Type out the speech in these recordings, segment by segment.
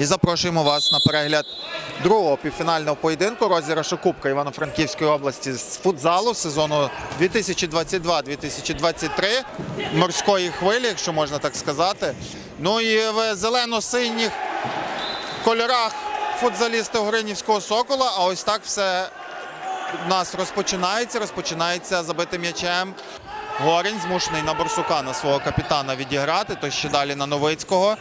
І запрошуємо вас на перегляд другого півфінального поєдинку розіграшу Кубка Івано-Франківської області з футзалу сезону 2022-2023 морської хвилі, якщо можна так сказати. Ну і в зелено-синіх кольорах футзалісти Огринівського Сокола. А ось так все у нас розпочинається. Розпочинається забитим м'ячем. Горень змушений на Борсука на свого капітана відіграти. То ще далі на Новицького.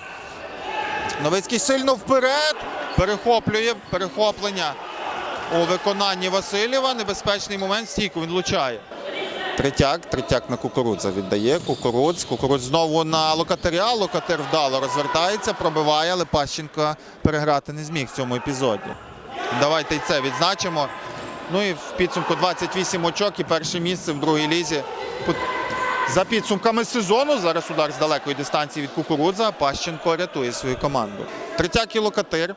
Новицький сильно вперед. Перехоплює перехоплення у виконанні Васильєва. Небезпечний момент. Стійку він влучає. Третяк, третяк на кукурудза віддає. Кукурудз. Кукурудз знову на локатиря. Локатир вдало розвертається, пробиває, але Пащенко переграти не зміг в цьому епізоді. Давайте і це відзначимо. Ну і в підсумку 28 очок і перше місце в другій лізі. За підсумками сезону зараз удар з далекої дистанції від кукурудза. Пащенко рятує свою команду. Третяк і локатир.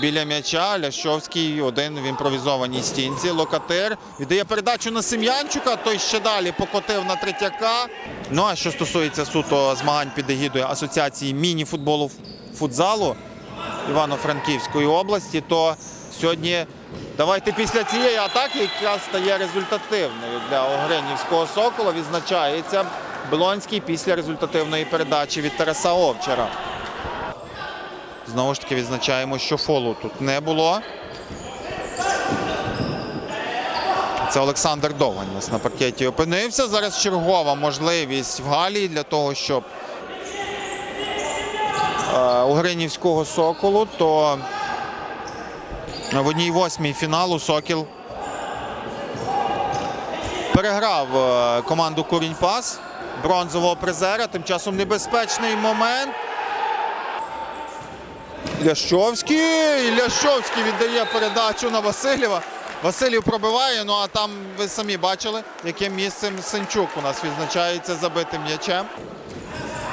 Біля м'яча Лящовський один в імпровізованій стінці. Локатир віддає передачу на Сем'янчука. Той ще далі покотив на третяка. Ну а що стосується суто змагань під егідою Асоціації міні-футболу футзалу Івано-Франківської області, то сьогодні давайте після цієї атаки, яка стає результативною для Огринівського Сокола, відзначається Блонський після результативної передачі від Тараса Овчара. Знову ж таки відзначаємо, що фолу тут не було. Це Олександр Довгань нас на паркеті опинився. Зараз чергова можливість в Галії для того, щоб е, у Гринівського Соколу, то в одній восьмій фіналу Сокіл переграв е, команду Курінь Пас бронзового призера. Тим часом небезпечний момент. Лящовський. Лящовський віддає передачу на Васильєва. Васильєв пробиває, ну а там ви самі бачили, яким місцем Сенчук у нас відзначається забитим м'ячем.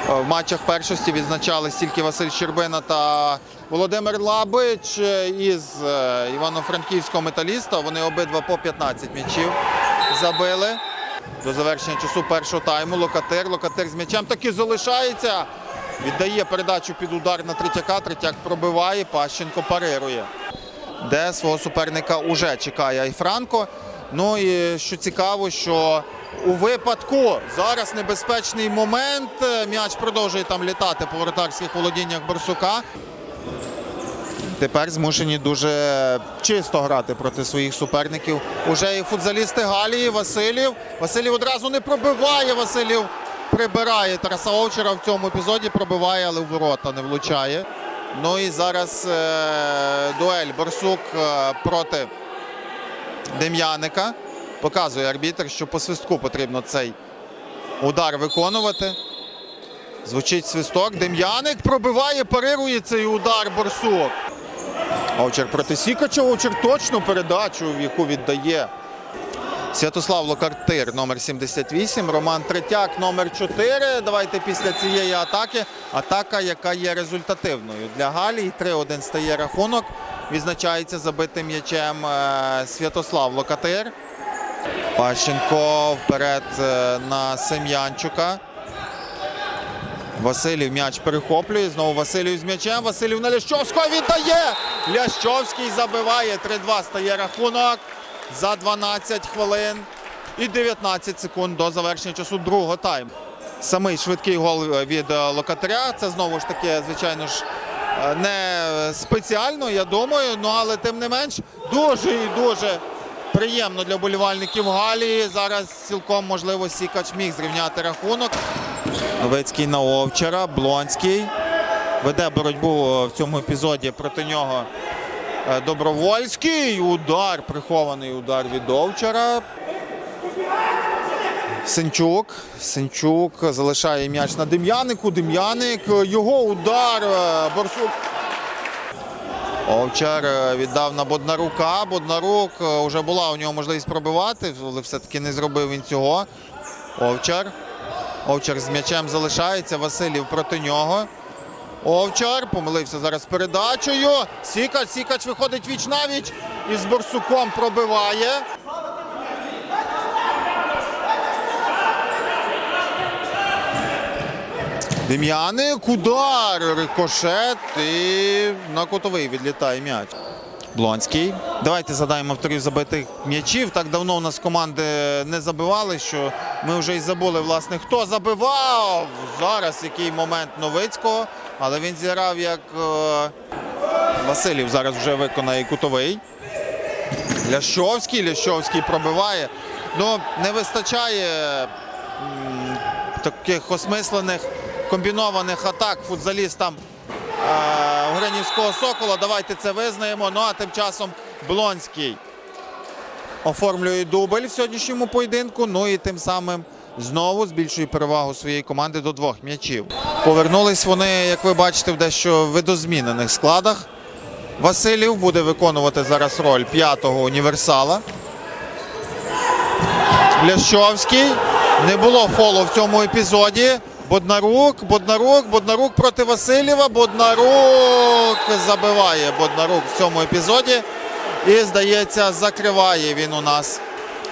Е, В матчах першості відзначались тільки Василь Щербина та Володимир Лабич е, із е, Івано-Франківського металіста. Вони обидва по 15 м'ячів забили. До завершення часу першого тайму Локатир. Локатир з м'ячем таки залишається. Віддає передачу під удар на Третяка. Третяк пробиває, Пащенко парирує. Де свого суперника уже чекає Айфранко. Ну і що цікаво, що у випадку зараз небезпечний момент. М'яч продовжує там літати по воротарських володіннях Борсука. Тепер змушені дуже чисто грати проти своїх суперників. Уже і футзалісти Галії, Васильєв. Васильєв одразу не пробиває. Васильєв прибирає Тараса Овчара в цьому епізоді. Пробиває, але в ворота не влучає. Ну і зараз е, дуель Борсук е, проти Дем'яника. Показує арбітр, що по свистку потрібно цей удар виконувати. Звучить свисток. Дем'яник пробиває, парирує цей удар Борсук. Овчар проти Сікача. Овчар точно передачу, яку віддає Святослав Локартир, номер 78, Роман Третяк, номер 4. Давайте після цієї атаки. Атака, яка є результативною для Галії. 3-1 стає рахунок. Відзначається забитим м'ячем е, Святослав Локатир. Пащенко вперед е, на Сем'янчука. Василів м'яч перехоплює. Знову Василів з м'ячем. Василів на Лящовського віддає. Лящовський забиває. 3-2 стає рахунок за 12 хвилин і 19 секунд до завершення часу другого тайму. Самий швидкий гол від е, Локатаря. Це знову ж таки, звичайно ж, е, не спеціально, я думаю. Ну але тим не менш дуже і дуже приємно для болівальників Галії. Зараз цілком можливо Сікач міг зрівняти рахунок. Новицький на Овчара, Блонський. Веде боротьбу в цьому епізоді проти нього е, Добровольський. Удар, прихований удар від Овчара. Сенчук. Сенчук залишає м'яч на Дем'янику. Дем'яник. е, Його удар. е, Борсук. Овчар е, віддав на Боднарука. Боднарук е, вже була у нього можливість пробивати, але все-таки не зробив він цього. Овчар. Овчар з м'ячем залишається. Василів проти нього. Овчар помилився зараз передачею. Сікач. Сікач виходить віч навіч і з Борсуком пробиває. Дем'яник, удар, рикошет і на кутовий відлітає м'яч. Блонський. Давайте задаємо авторів забитих м'ячів. Так давно у нас команди не забивали, що ми вже й забули, власне, хто забивав. Зараз який момент Новицького, але він зіграв як е, Василів зараз вже виконає кутовий. Лящовський, Лящовський пробиває. Ну, не вистачає таких осмислених комбінованих атак футзалістам е, Гринівського Сокола. Давайте це визнаємо. Ну а тим часом Блонський оформлює дубль в сьогоднішньому поєдинку. Ну і тим самим знову збільшує перевагу своєї команди до двох м'ячів. Повернулись вони, як ви бачите, в дещо видозмінених складах. Василів буде виконувати зараз роль п'ятого універсала. Лящовський. Не було фолу в цьому епізоді. Боднарук, Боднарук, Боднарук проти Васильєва. Боднарук забиває Боднарук в цьому епізоді. І, здається, закриває він у нас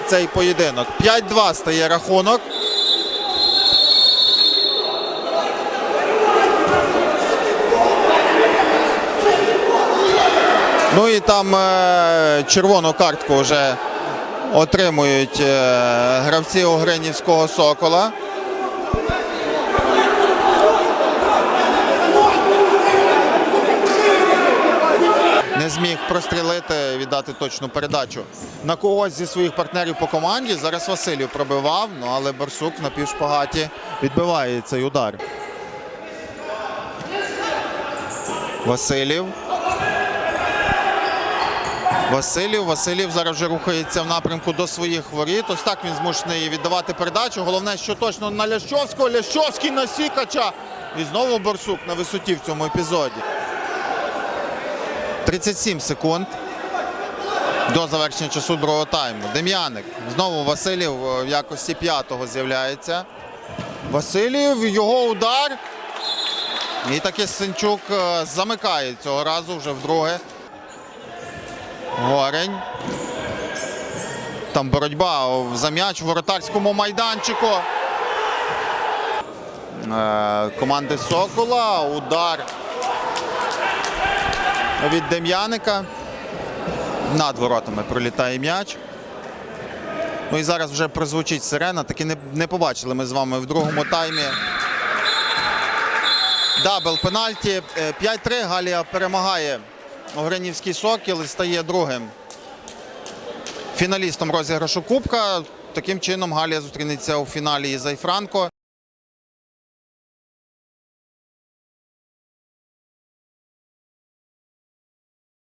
цей поєдинок. 5-2 стає рахунок. Ну і там е, червону картку вже отримують е, гравці Огринівського Сокола. Зміг прострілити, віддати точну передачу на когось зі своїх партнерів по команді. Зараз Василів пробивав, ну але Барсук на півшпагаті відбиває цей удар. Василів. Василів. Василів зараз вже рухається в напрямку до своїх воріт. Ось так він змушений віддавати передачу. Головне, що точно на Лящовського. Лящовський на Сікача. І знову Борсук на висоті в цьому епізоді. 37 секунд до завершення часу другого тайму. Дем'яник. Знову Василів е, в якості п'ятого з'являється. Василів, його удар. І таки Сенчук е, замикає цього разу вже вдруге. Горень. Там боротьба за м'яч в воротарському майданчику. Е, Команди Сокола. Удар від Дем'яника. Над воротами пролітає м'яч. Ну і зараз вже прозвучить сирена. Таки не, не побачили ми з вами в другому таймі. Дабл пенальті. Е, 5-3. Галія перемагає Огринівський Сокіл і стає другим фіналістом розіграшу Кубка. Таким чином Галія зустрінеться у фіналі із Айфранко.